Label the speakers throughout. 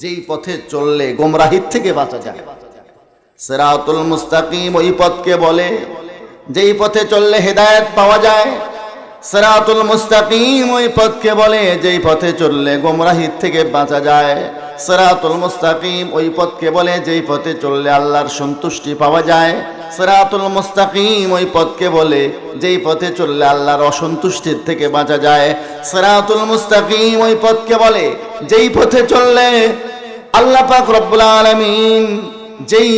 Speaker 1: যেই পথে চললে গোমরাহির থেকে বাঁচা যায়। সেরাতুল মুস্তাকিম ওই পথকে বলে, যেই পথে চললে হেদায়ত পাওয়া যায়, সেরাতুল মুস্তাকিম ওই পথকে বলে, যেই পথে চললে গোমরাহির থেকে বাঁচা যায়। সেরাতুল মুস্তাকিম, ওই পথকে বলে যেই পথে চললে আল্লাহর সন্তুষ্টি পাওয়া যায়। সেরাতুল মুস্তাকিম, ওই পথকে বলে যেই পথে চললে আল্লাহর অসন্তুষ্টির থেকে বাঁচা যায়। সেরাতুল মুস্তাকিম, ওই পথকে বলে যেই পথে চললে আল্লাহ পাক রব্বুল আলামিন যেই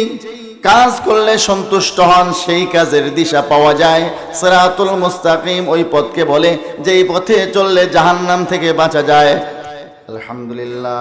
Speaker 1: কাজ করলে সন্তুষ্ট হন, সেই কাজের দিশা পাওয়া যায়। সিরাতুল মুস্তাকিম, ওই পথকে বলে যেই পথে চললে জাহান্নাম থেকে বাঁচা যায়। আলহামদুলিল্লাহ।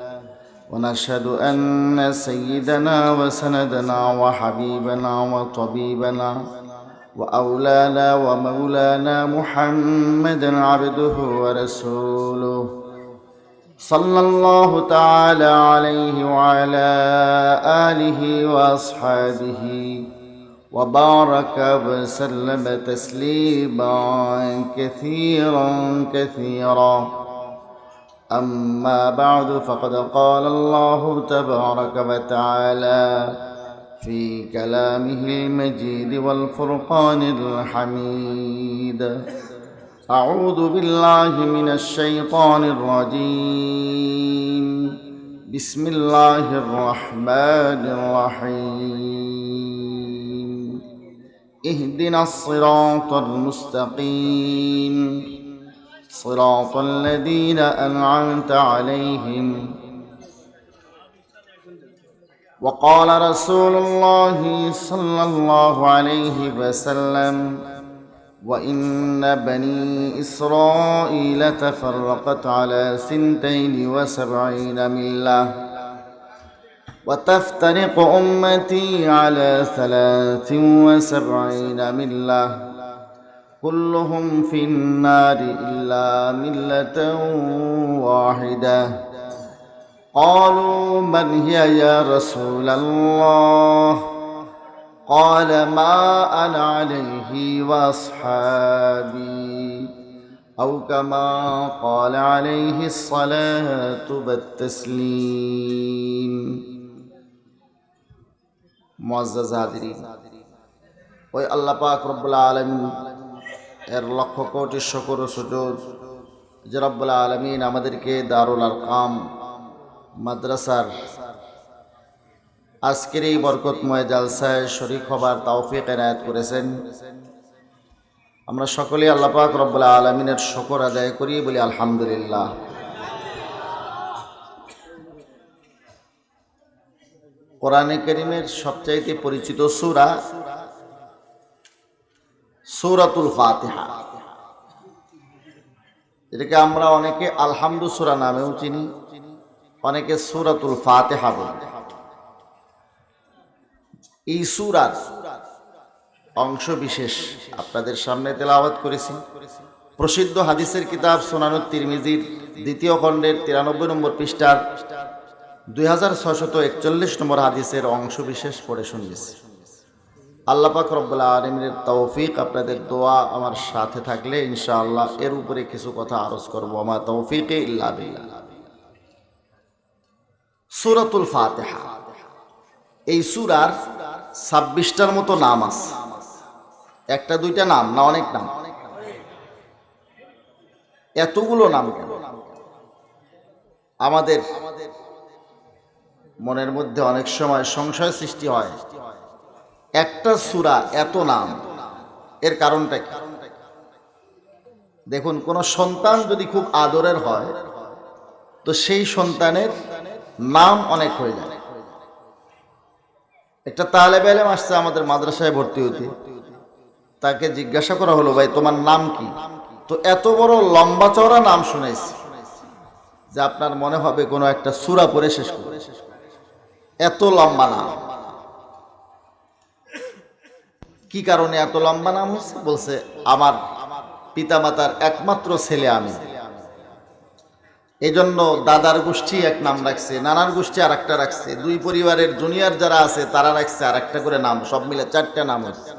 Speaker 1: ونشهد أن سيدنا وسندنا وحبيبنا وطبيبنا وأولانا ومولانا محمدا عبده ورسوله صلى الله تعالى عليه وعلى آله وأصحابه وبارك وسلم تسليما كثيرا كثيرا أما بعد فقد قال الله تبارك وتعالى في كلامه المجيد والفرقان الحميد. أعوذ بالله من الشيطان الرجيم. بسم الله الرحمن الرحيم. اهدنا الصراط المستقيم. صراط الذين أنعمت عليهم. وقال رسول الله صلى الله عليه وسلم وإن بني إسرائيل تفرقت على سنتين وسبعين ملة وتفترق أمتي على ثلاث وسبعين ملة. كلهم في النار إلا ملة واحدة قالوا من هي يا رسول الله قال ما أنا عليه وأصحابي أو كما قال عليه الصلاة والتسليم معزز হাজিরিন ওই আল্লাহ পাক রব্বুল আলমিন এর লক্ষ কোটি শকর সুযোগ। যে রব্বুল আলমিন আমাদেরকে দারুল আরকাম মাদ্রাসার আজকের এই বরকতময় জালসায় শরিক হবার তাওফিক এনায়ত করেছেন। আমরা সকলেই আল্লাহ পাক রব্বুল আলমিনের শকর আদায় করি বলি আলহামদুলিল্লাহ। কোরআনে করিমের সবচাইতে পরিচিত সুরা সুরাতুল ফাতিহা। এটাকে আমরা অনেকে আলহামদু সুরা নামেও চিনি, অনেকে সুরাতুল ফাতেহা বলি। এই সুরার অংশ বিশেষ আপনাদের সামনে তেলাওয়াত করেছি। প্রসিদ্ধ হাদিসের কিতাব সোনানুর তিরমিজির দ্বিতীয় খণ্ডের তিরানব্বই নম্বর পৃষ্ঠার দুই হাজার ছশত একচল্লিশ নম্বর হাদিসের অংশ বিশেষ পড়ে শুনিয়েছি আল্লাহ পাক রব্বুল্লাহ আলমিনের তৌফিক, আপনাদের দোয়া আমার সাথে থাকলে ইনশাআল্লাহ এর উপরে কিছু কথা আরজ করব। আমার তৌফিকে ইল্লা সুরাতুল ফাতেহা। এই সুরার ছাব্বিশটার মতো নাম আছে। একটা, দুইটা নাম না অনেক নাম? এতগুলো নাম কেন? আমাদের মনের মধ্যে অনেক সময় সংশয় সৃষ্টি হয়। একটা সুরা এত নাম। এর কারণটা কি? দেখুন, কোন সন্তান যদি খুব আদরের হয়, তো সেই সন্তানের নাম অনেক হয়ে যায়। একটা তালেব এলেম আসছে আমাদের মাদ্রাসায় ভর্তি হতে। তাকে জিজ্ঞাসা করা হলো, ভাই, তোমার নাম কি? তো এত বড় লম্বা চওড়া নাম শুনেছি যে আপনার মনে হবে কোনো একটা সুরা পরে শেষ করে এত লম্বা নাম। কি কারণে এত লম্বা নাম হচ্ছে? বলছে, আমার পিতামাতার একমাত্র ছেলে আমি। এই জন্য দাদার গোষ্ঠী এক নাম রাখছে, নানার গোষ্ঠী আর একটা রাখছে, দুই পরিবারের জুনিয়র যারা আছে তারা রাখছে আর একটা করে নাম, সব মিলে চারটা নাম হচ্ছে।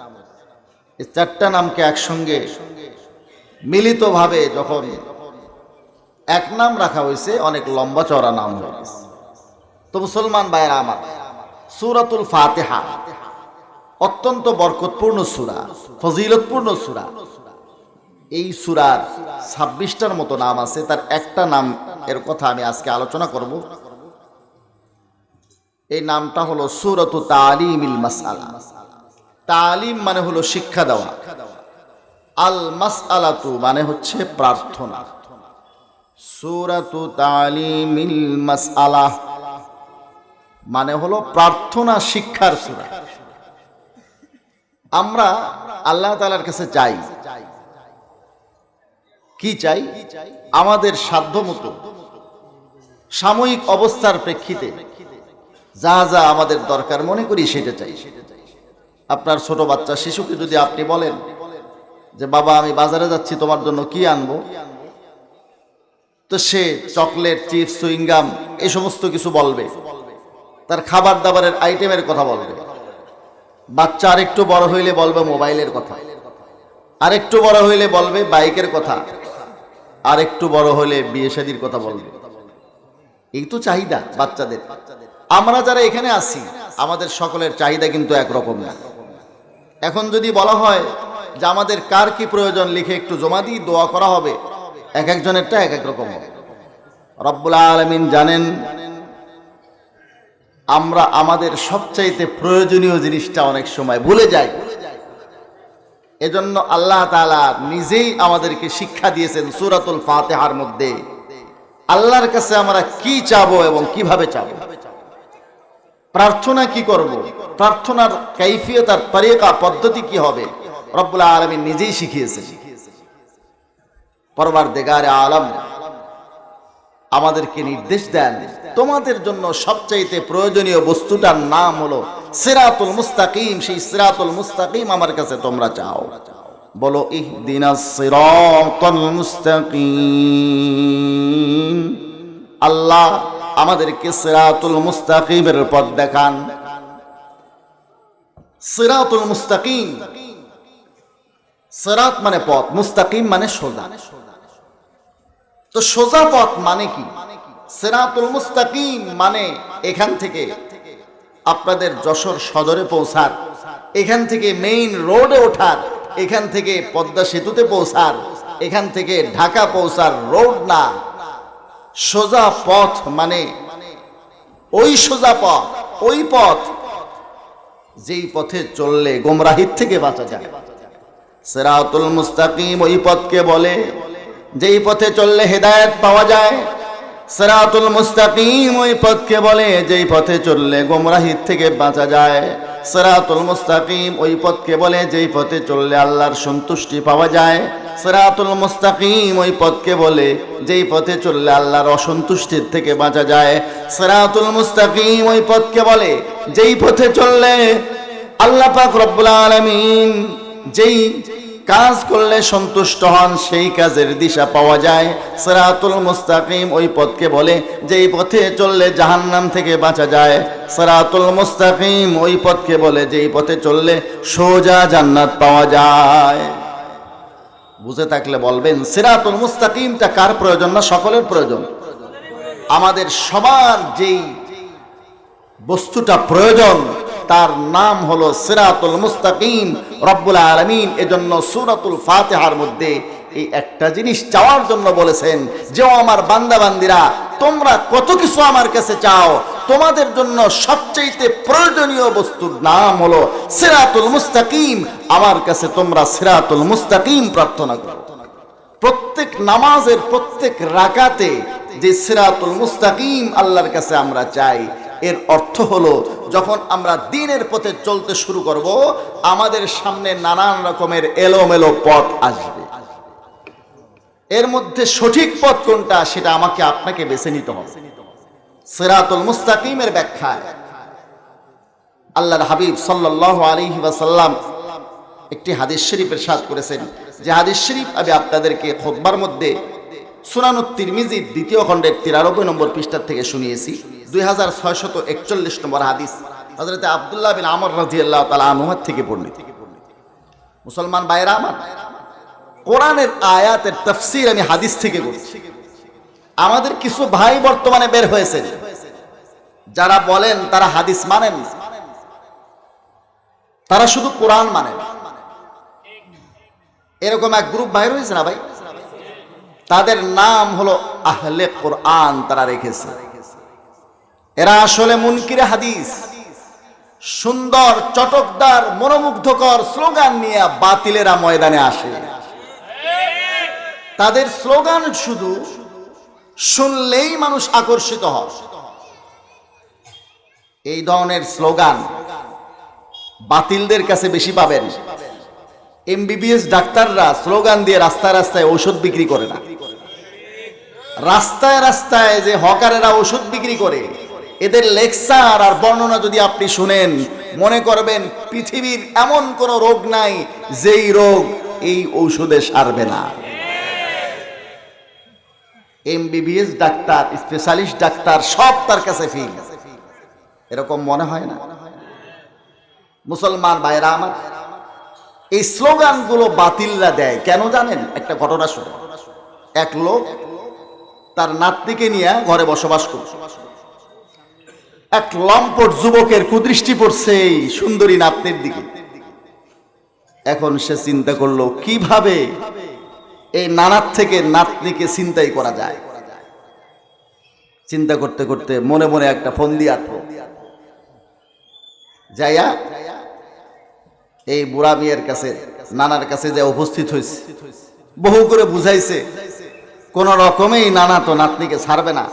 Speaker 1: এই চারটা নামকে একসঙ্গে মিলিতভাবে যখন এক নাম রাখা হয়েছে, অনেক লম্বা চড়া নাম হয়ে গেছে। তো মুসলমান ভাইয়েরা আমার, সুরাতুল ফাতেহা অত্যন্ত বরকতপূর্ণ সুরা, ফজিলতপূর্ণ সুরা। এই সুরার ছাব্বিশটার মতো নাম আছে, তার একটা নাম এর কথা আমি আজকে আলোচনা করব। এই নামটা হলো সুরত তালিমিল মাসালা তালিম মানে হলো শিক্ষা দেওয়া। আল মাসআলাতু মানে হচ্ছে প্রার্থনা। সুরাতু তালিমিল মাসআলা মানে হলো প্রার্থনা শিক্ষার সুরা। আমরা আল্লাহ তাআলার কাছে চাই। কি চাই? আমাদের সাধ্য মতো সাময়িক অবস্থার প্রেক্ষিতে যা যা আমাদের দরকার মনে করি সেটা চাই। আপনার ছোট বাচ্চা শিশুকে যদি আপনি বলেন যে, বাবা, আমি বাজারে যাচ্ছি, তোমার জন্য কি আনব? তো সে চকলেট, চিপস সুইংগাম এই সমস্ত কিছু বলবে। তার খাবার দাবারের আইটেমের কথা বলবে। বাচ্চা আরেকটু বড় হইলে বলবে মোবাইলের কথা। আরেকটু বড় হইলে বলবে বাইকের কথা। আর একটু বড় হলে বিয়ে শাদির কথা বলবে। এই তো চাহিদা বাচ্চাদের। আমরা যারা এখানে আছি, আমাদের সকলের চাহিদা কিন্তু একরকম না। এখন যদি বলা হয় যে আমাদের কার কি প্রয়োজন, লিখে একটু জমা দিই, দোয়া করা হবে, এক একজনেরটা এক এক রকম হবে। রব্বুল আলমিন জানেন আমরা আমাদের সবচাইতে প্রয়োজনীয় জিনিসটা অনেক সময় ভুলে যাই। এজন্য আল্লাহ তাআলা নিজেই আমাদেরকে শিক্ষা দিয়েছেন সূরাতুল ফাতেহার মধ্যে, আল্লাহর কাছে আমরা কি চাবো এবং কীভাবে চাবো? প্রার্থনা কি করব? প্রার্থনার কাইফিয়ত আর তরিকা, পদ্ধতি কি হবে? রব্বুল আলামিন নিজেই শিখিয়েছেন। পরবারদিগারে আলম আমাদেরকে নির্দেশ দেন তোমাদের জন্য সবচাইতে প্রয়োজনীয় বস্তুটার নাম হলো সিরাতুল মুস্তাকিম। সেই সিরাতুল মুস্তাকিম আমার কাছে তোমরা চাও। বলো, ইহদিনাস সিরাতাল মুস্তাকিম। আল্লাহ আমাদেরকে সিরাতুল মুস্তাকিমের পথ দেখান। সিরাতুল মুস্তাকিম। সিরাত মানে পথ, মুস্তাকিম মানে সোজা। তো সোজা পথ মানে কি? সেরাতুল মুস্তাকিম মানে এখান থেকে আপনাদের যশোর সদরে পৌঁছার, এখান থেকে মেইন রোডে ওঠার, এখান থেকে পদ্মা সেতুতে পৌঁছার, এখান থেকে ঢাকা পৌঁছার রোড না। সোজা পথ মানে ওই সোজা পথ, ওই পথ যেই পথে চললে গোমরাহির থেকে বাঁচা যায়। সেরাতুল মুস্তাকিম ওই পথকে বলে, যেই পথে চললে হেদায়েত পাওয়া যায় সেরাতুল মুস্তাকিম, ওই পথকে বলে যেই পথে চললে গোমরাহির থেকে বাঁচা যায়। সেরাতুল মুস্তাকিম, ওই পথকে বলে যেই পথে চললে আল্লাহর সন্তুষ্টি পাওয়া যায়। সেরাতুল মুস্তাকিম, ওই পথকে বলে যেই পথে চললে আল্লাহর অসন্তুষ্টির থেকে বাঁচা যায়। সেরাতুল মুস্তাকিম, ওই পথকে বলে যেই পথে চললে আল্লাহ পাক রব্বুল আলামিন যেই কাজ করলে সন্তুষ্ট হন, সেই কাজের দিশা পাওয়া যায়। সরাতুল মুস্তাকিম ওই পথকে বলে, যেই পথে চললে জাহান্নাম থেকে বাঁচা যায়। সরাতুল মুস্তাকিম ওই পথকে বলে, যেই পথে চললে সোজা জান্নাত পাওয়া যায়। বুঝে থাকলে বলবেন, সিরাতুল মুস্তাকিমটা কার প্রয়োজন না সকলের প্রয়োজন? আমাদের সবার যেই বস্তুটা প্রয়োজন তার নাম হলো সিরাতুল মুস্তাকিম, রব্বুল আলমিন। এজন্য সুরাতুল ফাতেহার মধ্যে এই একটা জিনিস চাওয়ার জন্য বলেছেন যে আমার বান্দা বান্দিরা তোমরা কত কিছু আমার কাছে চাও? তোমাদের জন্য সবচেয়ে প্রয়োজনীয় বস্তুর নাম হলো সিরাতুল মুস্তাকিম। আমার কাছে তোমরা সিরাতুল মুস্তাকিম প্রার্থনা করো। প্রত্যেক নামাজের প্রত্যেক রাকাতে যে সিরাতুল মুস্তাকিম আল্লাহর কাছে আমরা চাই এর অর্থ হলো, যখন আমরা দিনের পথে চলতে শুরু করব, আমাদের সামনে নানান রকমের এলোমেলো পথ আসবে। এর মধ্যে সঠিক পথ কোনটা, সেটা আমাকে আপনাকে বেছে নিতে হবে। সিরাতুল মুস্তাকিমের ব্যাখ্যায়। আল্লাহর হাবিব সাল্লাল্লাহু আলাইহি ওয়াসাল্লাম একটি হাদিস শরীফের সাদ করেছেন, যে হাদিস শরীফ আমি আপনাদেরকে খোদবার মধ্যে সুনানুত তিরমিজির দ্বিতীয় খণ্ডের তিরানব্বই নম্বর পৃষ্ঠার থেকে শুনিয়েছি। দুই নম্বর হাদিস। হজরতে আবদুল্লাহ বিন আমর তালা আনুহার থেকে মুসলমান আমার, কোরআনের আয়াতের তফসির আমি হাদিস থেকে আমাদের কিছু ভাই বর্তমানে বের হয়েছেন যারা বলেন তারা হাদিস মানেন তারা শুধু কোরআন মানেন। এরকম এক গ্রুপ ভাই রয়েছে না ভাই? তাদের নাম হলো আহলে কোরআন তারা রেখেছে। এরা আসলে মুনকিরে হাদিস। সুন্দর, চটকদার, মনোমুগ্ধকর স্লোগান নিয়ে বাতিলেরা ময়দানে আসে। তাদের স্লোগান শুধু শুনলেই মানুষ আকর্ষিত হয়। এই ধরনের স্লোগান বাতিলদের কাছে বেশি পাবেন। এমবিবিএস ডাক্তাররা স্লোগান দিয়ে রাস্তায় রাস্তায় ঔষধ বিক্রি করে না। রাস্তায় রাস্তায় যে হকারেরা ওষুধ বিক্রি করে এদের লেকচার আর বর্ণনা যদি আপনি শুনেন, মনে করবেন পৃথিবীর এমন কোন রোগ নাই যেই রোগ এই ঔষধে সারবে না। এমবিবিএস ডাক্তার স্পেশালিস্ট ডাক্তার, সব তার কাছে ফিল এরকম মনে হয় না? মুসলমান ভাইরা আমার, এই স্লোগানগুলো বাতিলরা দেয়। কেন জানেন? একটা ঘটনা শুনে এক লোক তার নাতনিকে নিয়ে ঘরে বসবাস করছে। এক লম্পট যুবকের কুদৃষ্টি পড়ছে এই সুন্দরী নাতনির দিকে। এখন সে চিন্তা করল, কীভাবে এই নানার থেকে নাতনিকে চিন্তাই করা যায়? চিন্তা করতে করতে মনে মনে একটা ফোন দিয়ে আটলো। যাইয়া এই বুড়া মেয়ের কাছে, নানার কাছে যে উপস্থিত হয়েছে, বহু করে বুঝাইছে, কোন রকমেই নানা তো নাতনিকে ছাড়বে না।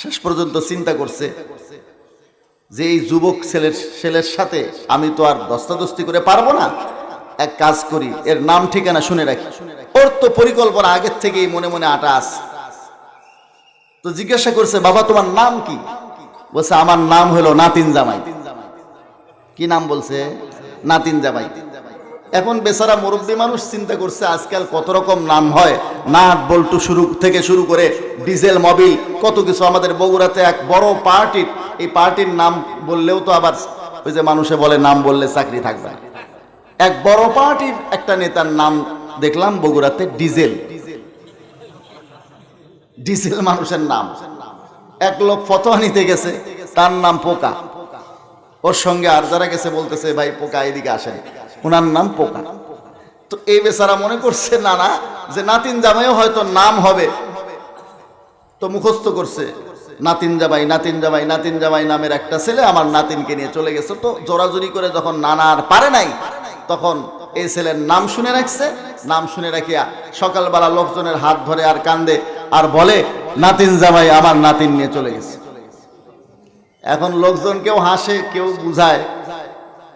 Speaker 1: শেষ পর্যন্ত চিন্তা করছে যে এই যুবক ছেলের ছেলের সাথে আমি তো আর দস্তাদস্তি করে পারব না। এক কাজ করি, এর নাম ঠিকানা শুনে রাখি। ওর তো পরিকল্পনা আগের থেকেই মনে মনে আটা আছে। তো জিজ্ঞাসা করছে, বাবা, তোমার নাম কি? বলছে, আমার নাম হলো নাতিন জামাই। কি নাম বলছে? নাতিন জামাই। এখন বেচারা মুরব্বী মানুষ চিন্তা করছে, আজকাল কত রকম নাম হয়। নাট, বল্টু শুরু থেকে শুরু করে ডিজেল, মবিল, কত কিছু। আমাদের বগুড়াতে এক বড় পার্টির এই পার্টির নাম বললেও তো আবার ওই যে মানুষে বলে, নাম বললে চাকরি থাকবে এক বড় পার্টির একটা নেতার নাম দেখলাম বগুড়াতে ডিজেল। ডিজেল মানুষের নাম। এক লোক ফতোয়া নিতে গেছে, তার নাম পোকা। ওর সঙ্গে আর যারা গেছে বলতেছে, ভাই, পোকা, এদিকে আসেন। ওনার নাম পোকা। তো এই বেচারা মনে করছে, না না, যে নাতিন জামাইও হয়তো নাম হবে। তো মুখস্থ করছে। নাতিন জামাই নাতিন জামাই নাতিন জামাই নামের একটা ছেলে আমার নাতিনকে নিয়ে চলে গেছে। তো জোরাজুরি করে যখন নানা আর পারে নাই, তখন এই ছেলের নাম শুনে রাখছে। নাম শুনে রাখিয়া সকালবেলা লোকজনের হাত ধরে আর কান্দে আর বলে, নাতিন জামাই আমার নাতিন নিয়ে চলে গেছে। এখন লোকজন কেউ হাসে, কেউ বুঝায়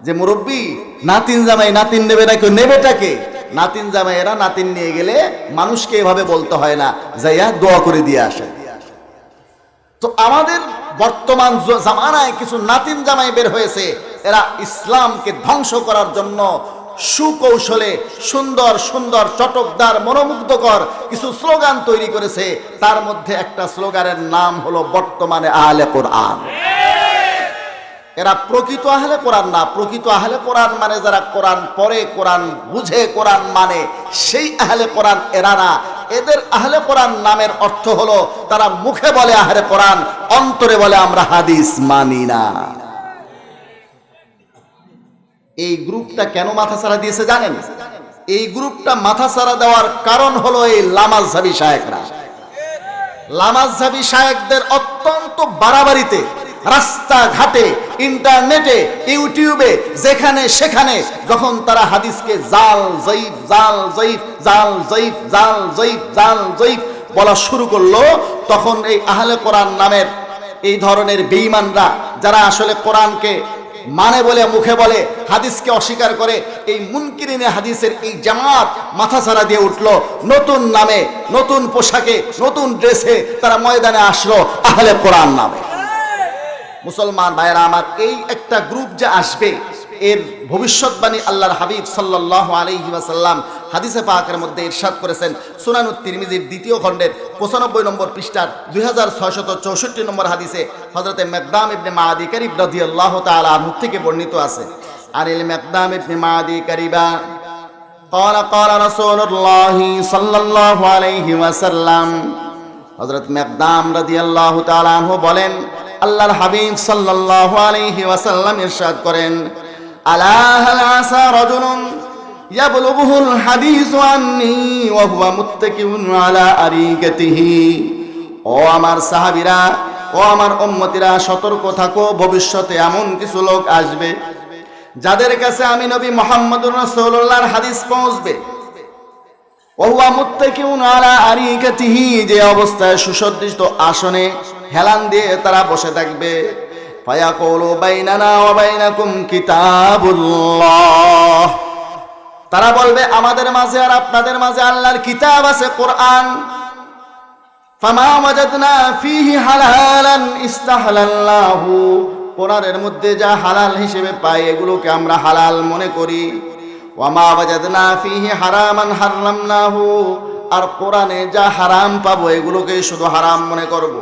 Speaker 1: যে মুরব্বী, নাতিন জামাই নাতিন নেবে না, কেউ নেবেটাকে নাতিন জামাই এরা নাতিন নিয়ে গেলে মানুষকে এভাবে বলতে হয় না, যাইয়া দোয়া করে দিয়ে আসে। তো আমাদের বর্তমান জামানায় কিছু নাতিন জামাই বের হয়েছে। এরা ইসলামকে ধ্বংস করার জন্য সুকৌশলে সুন্দর সুন্দর চটকদার মনোমুগ্ধকর কিছু স্লোগান তৈরি করেছে। তার মধ্যে একটা স্লোগানের নাম হলো বর্তমানে আহলে কোরআন। এরা প্রকৃত আহলে কোরআন না, প্রকৃত আহলে কোরআন মানে যারা কোরআন পড়ে, কোরআন বুঝে, কোরআন মানে সেই আহলে কোরআন এরা না। এদের আহলে কোরআন নামের অর্থ হলো, তারা মুখে বলে আহলে কোরআন, অন্তরে বলে আমরা হাদিস মানি না। এই গ্রুপটা কেন মাথা ছাড়া দিয়েছে জানেন? এই গ্রুপটা মাথা ছাড়া দেওয়ার কারণ হলো এই লামাজহাবি শায়েকরা। লামাজহাবি শায়েকদের অত্যন্ত বাড়াবাড়িতে রাস্তাঘাটে, ইন্টারনেটে, ইউটিউবে, যেখানে সেখানে, যখন তারা হাদিসকে জাল, জয়ীফ জাল জয়ীফ জাল জয়ীফ জাল জয়ীফ জাল, জয়ীফ বলা শুরু করল, তখন এই আহলে কোরআন নামের এই ধরনের বেঈমানরা, যারা আসলে কোরআনকে মানে বলে, মুখে বলে, হাদিসকে অস্বীকার করে, এই মুনকিরিনে হাদিসের এই জামাত মাথা ছাড়া দিয়ে উঠল, নতুন নামে, নতুন পোশাকে, নতুন ড্রেসে তারা ময়দানে আসলো আহলে কোরআন নামে। মুসলমান ভাইয়েরা আমার এই একটা গ্রুপ যে আসবে এর ভবিষ্যৎবাণী আল্লাহর হাবিব সাল্লাহ আলাইহি ওয়াসাল্লাম হাদিসে পাকের মধ্যে ইরশাদ করেছেন সুনানুত তিরমিজির দ্বিতীয় খণ্ডের পঁচানব্বই নম্বর পৃষ্ঠার দুই হাজার ছয়শত চৌষট্টি নম্বর হাদিসে হজরতে মেকদাম ইবনে মাহাদি করিব রদি আল্লাহ তালা আনহু থেকে বর্ণিত আছে আর এল মেকদাম ইবনে মাহাদি করিবা قال قال رسول الله صلى الله عليه وسلم হযরত মেকদাম রাদিয়াল্লাহু তাআলা আনহু বলেন আল্লাহর হাবিব সাল্লাল্লাহু আলাইহি ওয়াসাল্লাম ইরশাদ করেন, আলা হাল আসা রাজুলুন ইয়াবলুগুহুল হাদিস আন্নি ওয়া হুয়া মুত্তাকিউন আলা আরিকাতিহি। ও আমার সাহাবীরা, ও আমার উম্মতিরা, সতর্ক থাকো, ভবিষ্যতে এমন কিছু লোক আসবে যাদের কাছে আমি নবী মোহাম্মদুর রাসূলুল্লাহর হাদিস পৌঁছবে। ওহুয়া মুত্তাকিউন আলা আরিকাতিহি, যে অবস্থায় সুসজ্জিত আসনে হেলান দিয়ে তারা বসে থাকবে। তারা বলবে, আমাদের মাঝে আর আপনাদের মাঝে আল্লাহর কিতাব আছে, কোরআন। ফামা মধ্যে যা হালাল হিসেবে পাই এগুলোকে আমরা হালাল মনে করি। ওয়ামা আর কোরআনে যা হারাম পাবো এগুলোকে শুধু হারাম মনে করব।